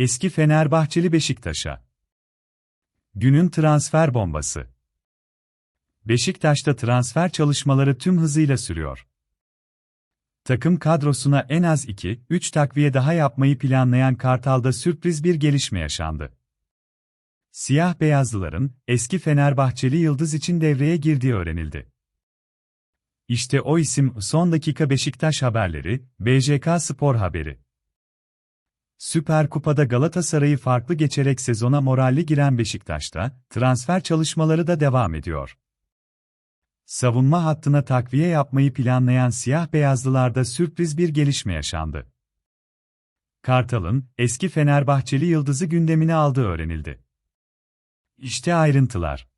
Eski Fenerbahçeli Beşiktaş'a. Günün transfer bombası. Beşiktaş'ta transfer çalışmaları tüm hızıyla sürüyor. Takım kadrosuna en az 2-3 takviye daha yapmayı planlayan Kartal'da sürpriz bir gelişme yaşandı. Siyah beyazlıların eski Fenerbahçeli yıldız için devreye girdiği öğrenildi. İşte o isim son dakika Beşiktaş haberleri, BJK Spor haberi. Süper Kupa'da Galatasaray'ı farklı geçerek sezona moralli giren Beşiktaş'ta, transfer çalışmaları da devam ediyor. Savunma hattına takviye yapmayı planlayan siyah beyazlılarda sürpriz bir gelişme yaşandı. Kartal'ın eski Fenerbahçeli yıldızı gündemine aldığı öğrenildi. İşte ayrıntılar.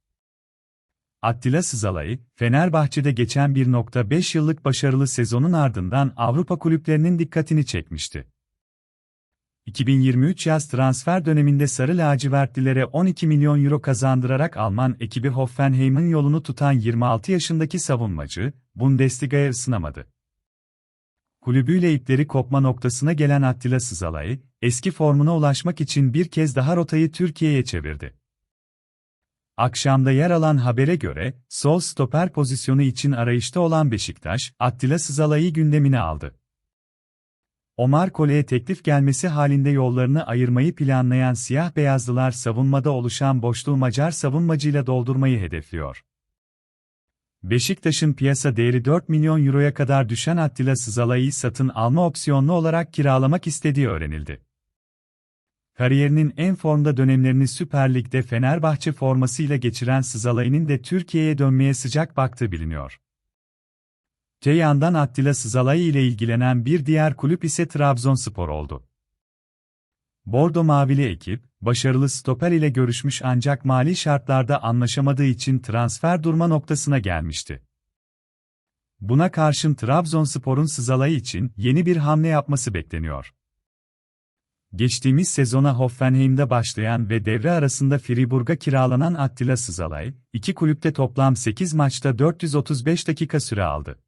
Attila Sızalay, Fenerbahçe'de geçen 1.5 yıllık başarılı sezonun ardından Avrupa kulüplerinin dikkatini çekmişti. 2023 yaz transfer döneminde Sarı Lacivertlilere 12 milyon euro kazandırarak Alman ekibi Hoffenheim'in yolunu tutan 26 yaşındaki savunmacı, Bundesliga'ya ısınamadı. Kulübüyle ipleri kopma noktasına gelen Attila Sızalay, eski formuna ulaşmak için bir kez daha rotayı Türkiye'ye çevirdi. Akşamda yer alan habere göre, sol stoper pozisyonu için arayışta olan Beşiktaş, Attila Sızalay'ı gündemine aldı. Omar Kole'ye teklif gelmesi halinde yollarını ayırmayı planlayan siyah beyazlılar savunmada oluşan boşluğu Macar savunmacıyla doldurmayı hedefliyor. Beşiktaş'ın piyasa değeri 4 milyon euroya kadar düşen Attila Sızalay'ı satın alma opsiyonlu olarak kiralamak istediği öğrenildi. Kariyerinin en formda dönemlerini Süper Lig'de Fenerbahçe formasıyla geçiren Sızalay'ın de Türkiye'ye dönmeye sıcak baktığı biliniyor. Te yandan Attila Sızalay ile ilgilenen bir diğer kulüp ise Trabzonspor oldu. Bordo Mavili ekip, başarılı stoper ile görüşmüş ancak mali şartlarda anlaşamadığı için transfer durma noktasına gelmişti. Buna karşın Trabzonspor'un Sızalay için yeni bir hamle yapması bekleniyor. Geçtiğimiz sezona Hoffenheim'de başlayan ve devre arasında Friburg'a kiralanan Attila Sızalay, iki kulüpte toplam 8 maçta 435 dakika süre aldı.